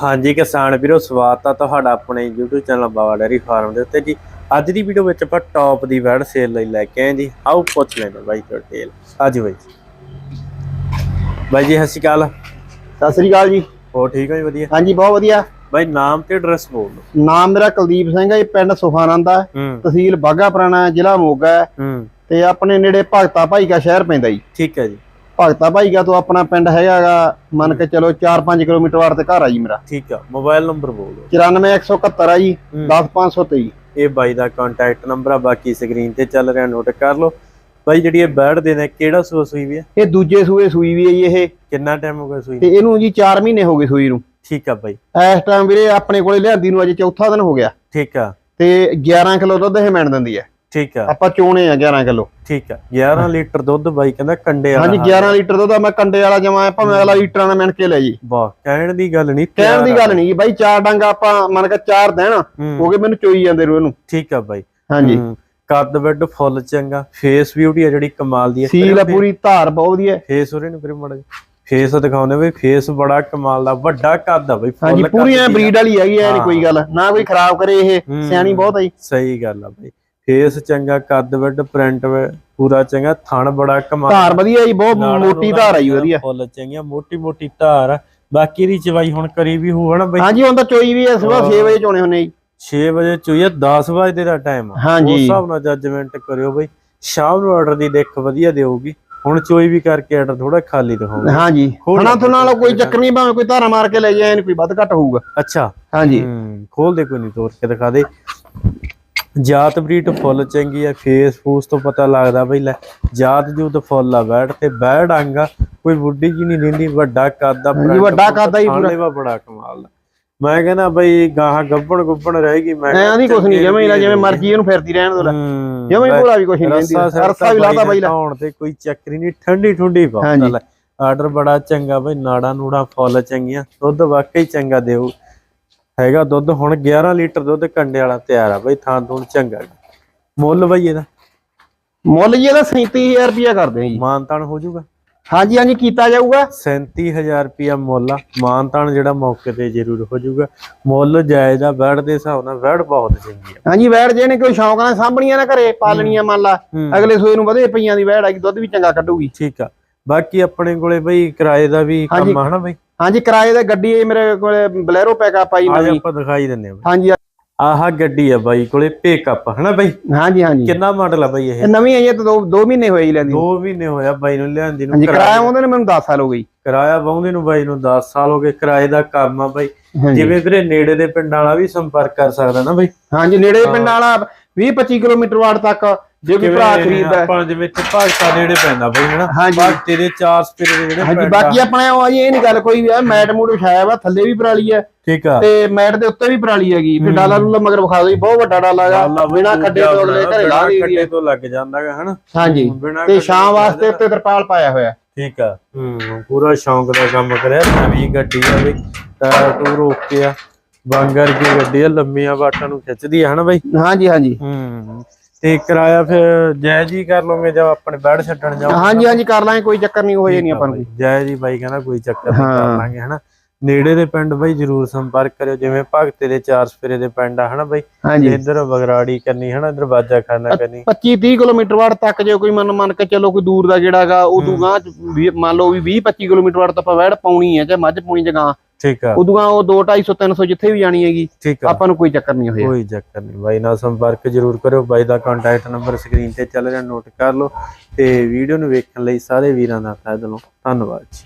ਹਾਂਜੀ ਕਿਸਾਨ ਵੀਰੋ ਸਵਾਗਤ ਆ ਤੁਹਾਡਾ ਆਪਣੇ YouTube channel Bawa dairy farm ਦੇ ਉੱਤੇ। ਜੀ ਅੱਜ ਦੀ ਵੀਡੀਓ ਵਿੱਚ ਆਪਾਂ ਟੌਪ ਦੀ ਵੈੜ ਸੇਲ ਲਈ ਲੈ ਕੇ ਆਏ ਜੀ। ਆਓ ਪੁੱਛ ਲੈਂਦੇ ਬਾਈ ਡਿਟੇਲ ਆਜੋ ਬਾਈ। ਬਾਈ ਜੀ ਸਤਿ ਸ਼੍ਰੀ ਅਕਾਲ। ਸਤਿ ਸ੍ਰੀ ਅਕਾਲ ਜੀ। ਹੋ ਠੀਕ ਹੋ ਜੀ? ਵਧੀਆ। ਹਾਂਜੀ ਬਹੁਤ ਵਧੀਆ। ਬਾਈ ਨਾਮ ਤੇ ਐਡਰੈਸ ਬੋਲ ਦਿਓ। ਨਾਮ ਮੇਰਾ ਕੁਲਦੀਪ ਸਿੰਘ ਹੈ ਪਿੰਡ ਸੁਖਾਨੰਦ ਹੂੰ। ਤਹਿਸੀਲ ਬਾਗਾ ਪੁਰਾਣਾ ਜ਼ਿਲ੍ਹਾ ਮੋਗਾ ਹੈ। ਤੇ ਆਪਣੇ ਨੇੜੇ ਭਗਤਾ ਭਾਈ ਕਾ ਸ਼ਹਿਰ ਪੈਂਦਾ ਜੀ। ਠੀਕ ਹੈ ਜੀ। ਭਗਤਾ ਭਾਈ ਕਾ ਤੋਂ ਆਪਣਾ ਪਿੰਡ ਹੈਗਾਗਾ ਮੰਨ ਕੇ ਚਲੋ 4-5 ਕਿਲੋਮੀਟਰ ਵਾਰ ਤੇ ਘਰ ਆ ਜੀ ਮੇਰਾ। ਠੀਕ ਆ ਮੋਬਾਈਲ ਨੰਬਰ ਬੋਲ ਦਿਓ। 94171 ਆ ਜੀ ਹੂੰ। 10523 ਇਹ ਬਾਈ ਦਾ ਕੰਟੈਕਟ ਨੰਬਰ ਆ ਬਾਕੀ ਸਕਰੀਨ ਤੇ ਚੱਲ ਰਿਹਾ ਨੋਟ ਕਰ ਲਓ। ਬਾਈ ਜਿਹੜੀ ਇਹ ਬੈੜ ਦੇ ਨੇ ਕਿਹੜਾ ਸੂਆ ਸੂਈ ਵੀ ਹੈ ਇਹ ਦੂਜੇ ਸੂਏ ਸੂਈ ਵੀ ਹੈ ਜੀ ਇਹ। ਕਿੰਨਾ ਟਾਈਮ ਹੋ ਗਿਆ ਸੂਈ ਤੇ ਇਹਨੂੰ ਜੀ 4 ਮਹੀਨੇ ਹੋ ਗਏ ਸੂਈ ਨੂੰ। ਠੀਕ ਆ ਬਾਈ। ਇਸ ਟਾਈਮ ਵੀਰੇ ਆਪਣੇ ਕੋਲੇ ਲਿਆਂਦੀ ਨੂੰ ਅੱਜ ਚੌਥਾ ਦਿਨ ਹੋ ਗਿਆ। ਠੀਕ ਆ। ਤੇ 11 ਕਿਲੋ ਦੁੱਧ ਇਹ ਮੈਣ ਦਿੰਦੀ ਹੈ ਠੀਕ ਆ। ਆਪਾਂ ਚੋਣੇ ਆ 11 ਕਿਲੋ। ਠੀਕ ਆ। 11 ਲੀਟਰ ਦੁੱਧ ਬਾਈ ਕਹਿੰਦਾ ਕੰਡੇ ਵਾਲਾ ਹਾਂਜੀ 11 ਲੀਟਰ ਦੁੱਧ ਆ ਮੈਂ ਕੰਡੇ ਵਾਲਾ ਜਮਾ ਭਾਵੇਂ ਅਗਲਾ ਲੀਟਰਾਂ ਨਾਲ ਮਿਣ ਕੇ ਲੈ ਜੀ। ਵਾਹ ਕਹਿਣ ਦੀ ਗੱਲ ਨਹੀਂ ਕਹਿਣ ਦੀ ਗੱਲ ਨਹੀਂ ਜੀ ਬਾਈ ਚਾਰ ਡੰਗਾ ਆਪਾਂ ਮੰਨ ਕੇ ਚਾਰ ਦੇਣ ਹੋ। ਗਏ ਮੈਨੂੰ ਚੋਈ ਜਾਂਦੇ ਰੂ ਇਹਨੂੰ ਠੀਕ ਆ ਬਾਈ। ਹਾਂਜੀ। ਕੱਦ ਬੈੱਡ ਫੁੱਲ ਚੰਗਾ ਫੇਸ ਬਿਊਟੀ ਆ ਜਿਹੜੀ ਕਮਾਲ ਦੀ ਹੈ ਸੀਲ ਆ ਪੂਰੀ ਧਾਰ ਬਹੁਤ ਵਧੀਆ ਫੇਸ ਉਹਰੇ ਨੂੰ ਫਿਰ ਮੜਾ ਫੇਸ ਦਿਖਾਉਂਦੇ ਬਈ ਫੇਸ ਬੜਾ ਕਮਾਲ ਦਾ ਵੱਡਾ ਕੱਦ ਆ ਬਈ ਹਾਂਜੀ ਪੂਰੀ ਐ। ਬਰੀਡ ਵਾਲੀ ਹੈਗੀ ਐ ਨਹੀਂ। ਕੋਈ ਗੱਲ। ਨਾ ਕੋਈ ਖਰਾਬ ਕਰੇ ਇਹ। ਸਿਆਣੀ ਬਹੁਤ ਆ ਜੀ। ਸਹੀ ਗੱਲ ਆ ਬਈ। ਫੇਸ ਚੰਗਾ ਕੱਦ ਬੈੱਡ ਪ੍ਰਿੰਟ ਪੂਰਾ ਚੰਗਾ ਥਣ ਬੜਾ ਕਮਾਲ ਧਾਰ ਵਧੀਆ ਜੀ ਬਹੁਤ ਮੋਟੀ ਧਾਰ ਆ ਜੀ ਵਧੀਆ ਫੁੱਲ ਚੰਗੀਆਂ ਮੋਟੀ ਮੋਟੀ ਧਾਰ। ਬਾਕੀ ਦੀ ਚਵਾਈ ਹੁਣ ਕਰੀ ਵੀ ਹਨਾ ਬਈ? ਹਾਂਜੀ ਹੁਣ ਤਾਂ ਚੋਈ ਵੀ ਐ ਸਵੇਰ ਹਾਂ। 6 ਵਜੇ ਚੋਣੇ ਹੁੰਨੇ ਜੀ। 6 ਵਜੇ ਚੋਈਏ 10 ਵਜੇ ਦਾ ਟਾਈਮ ਆ। ਹਾਂਜੀ। ਉਸ ਹਿਸਾਬ ਨਾਲ ਜੱਜਮੈਂਟ ਕਰਿਓ ਬਈ। ਸ਼ਾਮ ਨੂੰ ਆਰਡਰ ਦੀ ਦੇਖ ਵਧੀਆ ਦੇਊਗੀ। ਹੁਣ ਚੋਈ ਵੀ ਕਰਕੇ ਆਰਡਰ ਥੋੜਾ ਖਾਲੀ ਦਿਖਾਉਂਗਾ ਹਾਂਜੀ। ਹਣਾ ਤੋਂ ਨਾਲ ਕੋਈ ਚੱਕਰ ਨਹੀਂ ਭਾਵੇਂ ਕੋਈ ਧਾਰਾ ਮਾਰ ਕੇ ਲੈ ਜਾਏ ਨਹੀਂ ਕੋਈ ਵੱਧ ਘੱਟ ਹੋਊਗਾ। ਅੱਛਾ। ਹਾਂਜੀ। ਖੋਲ ਦੇ ਕੋਈ ਨਹੀਂ ਤੋੜ ਕੇ ਦਿਖਾ ਦੇ। ਜਾਤ ਬਰੀਡ ਫੁੱਲ ਚੰਗੀ ਆ ਫੇਸ ਫੂਸ ਤੋਂ ਪਤਾ ਲੱਗਦਾ ਬਈ ਲੈ ਜਾਤ ਜੂਤ ਫੁੱਲ ਆ ਬੈਠ ਤੇ ਬੈੜ ਆਂਗਾ ਕੋਈ ਬੁੱਢੀ ਜੀ ਨਹੀਂ ਦਿੰਦੀ ਵੱਡਾ ਕੱਦ ਹਾਂਜੀ, ਵੱਡਾ ਕੱਦ ਆ ਜੀ ਪੂਰਾ। ਬੜਾ ਕਮਾਲ ਦਾ ਮੈਂ ਕਹਿੰਦਾ ਬਈ ਗਾਹਾਂ ਗੱਬਣ ਗੁੱਬਣ ਰਹੇਗੀ ਮੈਂ ਐਂ ਨਹੀਂ ਕੁਛ ਨਹੀਂ ਜਿਵੇਂ ਇਹਦਾ ਜਿਵੇਂ ਮਰਜ਼ੀ ਇਹਨੂੰ ਫਿਰਦੀ ਰਹਿਣ ਦੋ ਹੂੰ, ਜਿਵੇਂ ਲੈ, ਭੋਲਾ ਵੀ ਕੁਛ ਨਹੀਂ ਰਹਿੰਦੀ ਰੱਸਾ ਸਿਰ ਰਸਾ ਵੀ ਲਾਤਾ ਬਾਈ ਲੈ। ਹੁਣ ਤੇ ਕੋਈ ਚੱਕਰੀ ਨਹੀਂ ਠੰਡੀ ਠੰਡੀ ਲੈ। ਆਰਡਰ ਬੜਾ ਚੰਗਾ ਬਈ ਨਾੜਾ ਨੂੜਾ ਫੁੱਲ ਚੰਗੀਆਂ ਦੁੱਧ ਵਾਕਈ ਚੰਗਾ ਦੇਊ। ਹੈਗਾ ਦੁੱਧ ਹੁਣ 11 ਲੀਟਰ ਦੁੱਧ ਕੰਡੇ ਵਾਲਾ ਤਿਆਰ ਆ ਬਈ ਥਾਂ ਤੋਂ ਚੰਗਾ ਮੁੱਲ ਬਈ ਇਹਦਾ? ਮੁੱਲ ਜੀ ਇਹਦਾ 37000 ਰੁਪਇਆ ਕਰਦੇ ਆ ਜੀ। ਮਾਨਤਾਨ ਹੋ ਜਾਊਗਾ? ਹਾਂਜੀ ਹਾਂਜੀ ਕੀਤਾ ਜਾਊਗਾ। 37000 ਰੁਪਿਆ ਮੁੱਲ ਆ। ਮਾਨਤਾਨ ਜਿਹੜਾ ਮੌਕੇ ਤੇ ਜ਼ਰੂਰ ਹੋ ਜਾਊਗਾ। ਮੁੱਲ ਜਾਇਜ਼ ਆ ਵੈੜ ਦੇ ਹਿਸਾਬ ਨਾਲ ਵੈੜ ਬਹੁਤ ਚੰਗੀ ਆ। ਹਾਂਜੀ ਵੈੜ ਜੇ ਨੇ ਕੋਈ ਸ਼ੌਂਕ ਨਾਲ ਸਾਂਭਣੀਆਂ ਨਾ ਘਰੇ ਪਾਲਣੀਆਂ ਮੰਨ ਲਾ। ਅਗਲੇ ਸੂਏ ਨੂੰ ਵਧੇ ਪਈਆਂ ਦੀ ਵੈੜ ਆ ਕਿ ਦੁੱਧ ਵੀ ਚੰਗਾ ਕੱਢੂਗੀ। ਠੀਕ ਆ। ਬਾਕੀ ਆਪਣੇ ਕੋਲੇ ਬਈ ਕਿਰਾਏ ਦਾ ਵੀ ਕੰਮ। ਆ ਹਨਾ ਬਈ? ਹਾਂਜੀ ਕਿਰਾਏ ਤੇ ਗੱਡੀ ਇਹ ਮੇਰੇ ਕੋਲੇ ਬਲੈਰੋ ਪੈਕਅਪ ਆਈ ਨਵੀਂ। ਆਪਾਂ ਦਿਖਾਈ ਦਿੰਨੇ ਆ ਹਾਂਜੀ ਆਹ ਗੱਡੀ ਆ ਬਾਈ ਕੋਲੇ ਪਿਕਅਪ ਹਨਾ ਬਾਈ? ਹਾਂਜੀ ਹਾਂਜੀ। ਕਿੰਨਾ ਮਾਡਲ ਆ ਬਾਈ ਇਹ? ਇਹ ਨਵੀਂ ਆਈ ਹੈ ਤਾਂ ਦੋ ਦੋ ਮਹੀਨੇ ਹੋਏ ਹੀ ਲੈਂਦੀ 2 ਮਹੀਨੇ ਹੋਇਆ ਬਾਈ ਨੂੰ ਲਿਆਂਦੀ ਨੂੰ। ਹਾਂਜੀ ਕਿਰਾਇਆ ਉਹਦੇ ਨੇ ਮੈਨੂੰ 10 ਸਾਲ ਹੋ ਗਈ ਕਿਰਾਇਆ ਵਾਉਂਦੇ ਨੂੰ ਬਾਈ ਨੂੰ 10 ਸਾਲ ਹੋ ਗਏ ਕਿਰਾਏ ਦਾ ਕੰਮ ਆ ਬਾਈ। ਜਿਵੇਂ ਵੀਰੇ ਨੇੜੇ ਦੇ ਪਿੰਡਾਂ ਵਾਲਾ ਵੀ ਸੰਪਰਕ ਕਰ ਸਕਦਾ ਨਾ ਬਾਈ। ਹਾਂਜੀ ਨੇੜੇ ਦੇ ਪਿੰਡ ਵਾਲਾ 20 25 ਕਿਲੋਮੀਟਰ ਵਾਟ ਤੱਕ ਜੇ ਕੋਈ ਭਰਾ ਖਰੀਦਦਾ ਹੈ। ਆਪਾਂ ਜਿਵੇਂ ਇੱਥੇ ਭਾਗਤਾ ਨੇੜੇ ਪੈਂਦਾ ਬਾਈ ਹਨਾ। ਭਾਗਤੇ ਦੇ ਚਾਰ ਸਪੇਰੇ ਦੇ ਜਿਹੜੇ ਹਾਂਜੀ ਬਾਕੀ ਆਪਣੇ ਉਹ ਜੀ ਇਹ ਨਹੀਂ ਗੱਲ ਕੋਈ ਵੀ ਆ ਮੈਟ ਮੂਡ ਵਿਛਾਇਆ ਵਾ ਥੱਲੇ ਵੀ ਪਰਾਲੀ ਹੈ ਠੀਕ ਆ। ਤੇ ਮੈਟ ਦੇ ਉੱਤੇ ਵੀ ਪਰਾਲੀ ਹੈਗੀ। ਤੇ ਡਾਲਾ ਡੂਲਾ ਮਗਰ ਵਿਖਾ ਦੋ ਜੀ ਬਹੁਤ ਵੱਡਾ ਡਾਲਾ ਹੈਗਾ। ਬਿਨਾ ਖੱਡੇ ਤੋਂ ਅਗਲੇ ਘਰੇ ਲਾ ਦੀ ਖੱਡੇ ਤੋਂ ਲੱਗ ਜਾਂਦਾਗਾ ਹਨਾ? ਹਾਂਜੀ। ਤੇ ਛਾਂ ਤੋਂ ਵਾਸਤੇ ਉੱਤੇ ਤਰਪਾਲ ਪਾਇਆ ਹੋਇਆ। ਠੀਕ ਆ। ਹੂੰ ਪੂਰਾ ਸ਼ੌਂਕ ਦਾ ਕੰਮ ਕਰਿਆ ਨਵੀਂ ਗੱਡੀ ਆ ਬਈ ਟਾਇਰ ਟੂਰ ਓਕੇ ਆ। ਬੰਗਰ ਦੀ ਗੱਡੀ ਆ ਲੰਮੀਆਂ ਬਾਟਾਂ ਨੂੰ ਖਿੱਚਦੀ ਆ ਹਨਾ ਬਈ? ਹਾਂਜੀ ਹਾਂਜੀ। ਹੂੰ। ਤੇ ਕਿਰਾਇਆ ਫਿਰ ਜਾਇਜ਼ ਹੀ ਕਰ ਲਓਗੇ ਜਦ ਆਪਣੇ ਬੈਠ ਛੱਡਣ ਜਾਓ? ਹਾਂਜੀ ਹਾਂਜੀ ਕਰ ਲਾਂਗੇ ਕੋਈ ਚੱਕਰ ਨਹੀਂ ਉਹ ਜੇ ਨਹੀਂ ਆਪਾਂ ਨੂੰ। ਜਾਇਜ਼ ਹੀ ਬਾਈ ਕਹਿੰਦਾ ਕੋਈ ਚੱਕਰ ਨਹੀਂ। ਕਰ ਲਾਂਗੇ ਹਨਾ? ਨੇੜੇ ਦੇ ਪਿੰਡ ਬਈ ਜਰੂਰ ਸੰਪਰਕ ਕਰਿਓ ਜਿਵੇਂ ਭਗਤੇ ਦੇ ਚਾਰ ਸਪੇਰੇ ਦੇ ਪਿੰਡ ਆ ਹਨਾ ਬਈ? ਇੱਧਰ ਬਗਰਾੜੀ ਕਰਨੀ ਹਨਾ ਇੱਧਰ ਬਾਜਾ ਖਾਨਾ ਕਰਨੀ 25 30 ਕਿਲੋਮੀਟਰ ਵਾਟ ਤੱਕ ਜੇ ਕੋਈ ਮੰਨ ਮੰਨ ਕੇ ਚੱਲੋ ਕੋਈ ਦੂਰ ਦਾ ਗੇੜਾਗਾ ਉਦੋਂ ਗਾਂ ਚ ਵੀ- ਮੰਨ ਲਓ ਵੀ 20 25 ਕਿਲੋਮੀਟਰ ਵਾਟ ਤਾਂ ਆਪਾਂ ਵੈੜ ਪਾਉਣੀ ਹੈ ਚਾਹੇ ਮੱਝ ਪਾਉਣੀ ਜਗਾਂ ਠੀਕ ਆ। ਉਦੋਂ ਉਹ 2 250 300 ਜਿੱਥੇ ਵੀ ਜਾਣੀ ਹੈਗੀ ਠੀਕ ਆ। ਆਪਾਂ ਨੂੰ ਕੋਈ ਚੱਕਰ ਨਹੀਂ ਹੋਇਆ। ਕੋਈ ਚੱਕਰ ਨਹੀਂ। ਬਾਈ ਨਾਲ ਸੰਪਰਕ ਜ਼ਰੂਰ ਕਰਿਓ। ਬਾਈ ਦਾ ਕੰਟੈਕਟ ਨੰਬਰ ਸਕਰੀਨ ਤੇ ਚੱਲ ਰਿਹਾ ਨੋਟ ਕਰ ਲਓ ਤੇ ਵੀਡੀਓ ਨੂੰ ਵੇਖਣ ਲਈ ਸਾਰੇ ਵੀਰਾਂ ਦਾ ਤਹਿ ਦਿਲੋਂ ਧੰਨਵਾਦ ਜੀ।